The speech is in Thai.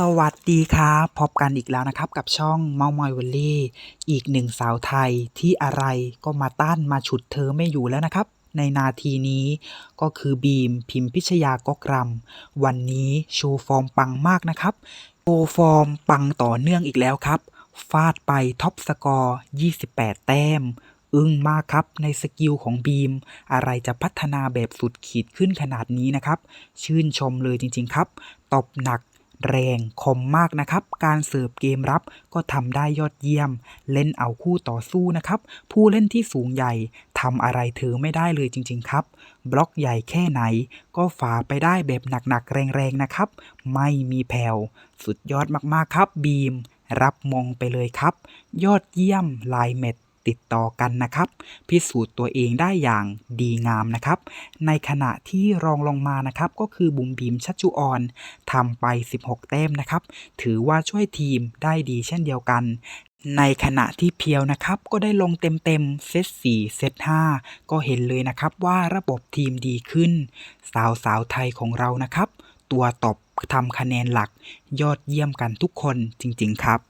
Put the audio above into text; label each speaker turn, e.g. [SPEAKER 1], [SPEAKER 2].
[SPEAKER 1] สวัสดีครับพบกันอีกแล้วนะครับ กับช่องเมามอยวันลี่อีกหนึ่งสาวไทยที่อะไรก็มาต้านมาฉุดเธอไม่อยู่แล้วนะครับ ในนาทีนี้ก็คือบีมพิมพิชยากกรำวันนี้โชว์ฟอร์มปังมากนะครับโชว์ฟอร์มปังต่อเนื่องอีกแล้วครับ ฟาดไปท็อปสกอร์ 28 แต้มอึ้งมากครับในสกิลของบีม อะไรจะพัฒนาแบบสุดขีดขึ้นขนาดนี้นะครับ ชื่นชมเลยจริงๆครับ ตบหนัก แรงคมมากนะครับ การเสิร์ฟเกมรับก็ทำได้ยอดเยี่ยม เล่นเอาคู่ต่อสู้นะครับ ผู้เล่นที่สูงใหญ่ทำอะไรเธอไม่ได้เลยจริง ๆ ครับ บล็อกใหญ่แค่ไหน ก็ฝ่าไปได้แบบหนักๆ แรงๆ นะครับ ไม่มีแผ่วสุดยอดมากๆ ครับบีม รับมงไปเลยครับ ยอดเยี่ยมลายเม็ด ติดต่อกันนะครับ พิสูจน์ตัวเองได้อย่างดีงามนะครับ ในขณะที่รองลงมานะครับ ก็คือบุ๋มบีมชัชจุออนทำไป 16 แต้มนะครับ ถือว่าช่วยทีมได้ดีเช่นเดียวกันในขณะที่เพียวนะครับก็ได้ลงเต็มๆเซต4เซต5ก็เห็นเลยนะครับว่าระบบทีมดีขึ้น สาวสาวๆไทยของเรานะครับ ตัวตบทำคะแนนหลักยอดเยี่ยมกันทุกคนจริงๆครับ